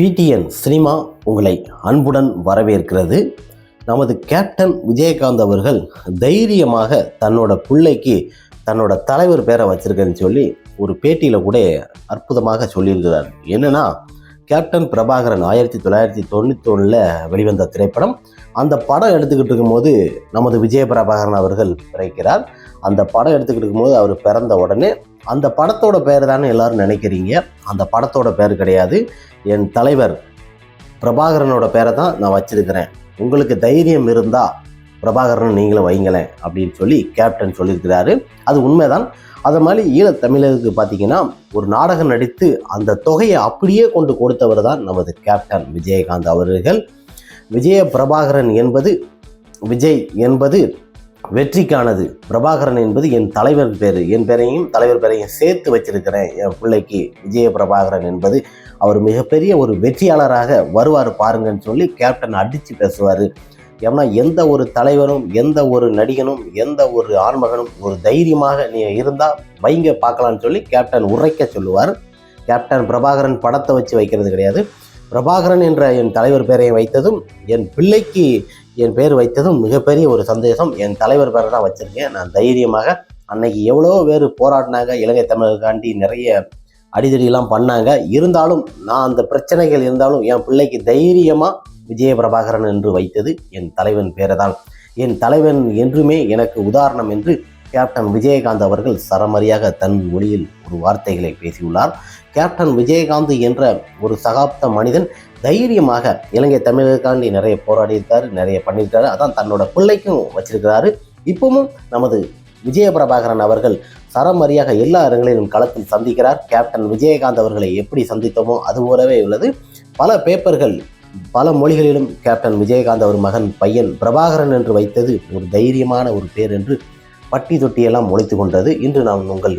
PTN cinema உங்களை அன்புடன் வரவேற்கிறது. நமது கேப்டன் விஜயகாந்த் அவர்கள் தைரியமாக தன்னோட பிள்ளைக்கு தன்னோட தலைவர் பேரை வச்சிருக்கேன்னு சொல்லி ஒரு பேட்டியில் கூட அற்புதமாக சொல்லியிருக்கிறார். என்னன்னா கேப்டன் பிரபாகரன் ஆயிரத்தி தொள்ளாயிரத்தி தொண்ணூற்றி ஒன்றில் வெளிவந்த திரைப்படம். அந்த படம் எடுத்துக்கிட்டு இருக்கும்போது நமது விஜய பிரபாகரன் அவர்கள் பிறக்கிறார். அந்த படம் எடுத்துக்கிட்டு இருக்கும்போது அவர் பிறந்த உடனே அந்த படத்தோட பேர் தானே எல்லாரும் நினைக்கிறீங்க. அந்த படத்தோட பேர் கிடையாது. என் தலைவர் பிரபாகரனோட பேரை தான் நான் வச்சுருக்கிறேன். உங்களுக்கு தைரியம் இருந்தால் பிரபாகரன் நீங்களும் வைங்களேன் அப்படின்னு சொல்லி கேப்டன் சொல்லியிருக்கிறாரு. அது உண்மைதான். அது மாதிரி ஈழத்தமிழருக்கு பார்த்தீங்கன்னா ஒரு நாடகம் நடித்து அந்த தொகையை அப்படியே கொண்டு கொடுத்தவர் தான் நமது கேப்டன் விஜயகாந்த் அவர்கள். விஜய பிரபாகரன் என்பது விஜய் என்பது வெற்றிக்கானது. பிரபாகரன் என்பது என் தலைவர் பேர். என் பேரையும் தலைவர் பேரையும் சேர்த்து வச்சிருக்கிறேன். என் பிள்ளைக்கு விஜய பிரபாகரன் என்பது அவர் மிகப்பெரிய ஒரு வெற்றியாளராக வருவார் பாருங்கன்னு சொல்லி கேப்டன் அடித்து பேசுவார். ஏன்னா எந்த ஒரு தலைவரும் எந்த ஒரு நடிகனும் எந்த ஒரு ஆண்மகனும் ஒரு தைரியமாக நீ இருந்தால் வைங்க பார்க்கலான்னு சொல்லி கேப்டன் உரைக்க சொல்லுவார். கேப்டன் பிரபாகரன் படத்தை வச்சு வைக்கிறது கிடையாது. பிரபாகரன் என்ற என் தலைவர் பெயரை வைத்ததும் என் பிள்ளைக்கு என் பேர் வைத்ததும் மிகப்பெரிய ஒரு சந்தேகம். என் தலைவர் பேரை தான் வச்சுருக்கேன். நான் தைரியமாக அன்னைக்கு எவ்வளோ பேர் போராடினாங்க இலங்கை தமிழருக்காண்டி நிறைய அடிதடியெல்லாம் பண்ணாங்க. இருந்தாலும் நான் அந்த பிரச்சனைகள் இருந்தாலும் என் பிள்ளைக்கு தைரியமாக விஜயபிரபாகரன் என்று வைத்தது என் தலைவன் பேரதான். என் தலைவன் என்றுமே எனக்கு உதாரணம் என்று கேப்டன் விஜயகாந்த் அவர்கள் சரமரியாக தன் மொழியில் ஒரு வார்த்தைகளை பேசியுள்ளார். கேப்டன் விஜயகாந்த் என்ற ஒரு சகாப்த மனிதன் தைரியமாக இலங்கை தமிழருக்காண்டி நிறைய போராடியிருக்காரு நிறைய பண்ணியிருக்காரு. அதான் தன்னோட பிள்ளைக்கும் வச்சிருக்கிறாரு. இப்பவும் நமது விஜயபிரபாகரன் அவர்கள் சரமரியாக எல்லா இடங்களிலும் களத்தில் சந்திக்கிறார். கேப்டன் விஜயகாந்த் அவர்களை எப்படி சந்தித்தோமோ அது போலவே உள்ளது. பல பேப்பர்கள் பல மொழிகளிலும் கேப்டன் விஜயகாந்த் அவர் மகன் பையன் பிரபாகரன் என்று வைத்தது ஒரு தைரியமான ஒரு பேர் என்று பட்டி தொட்டியெல்லாம் முளைத்து கொண்டது. இன்று நாம் உங்கள்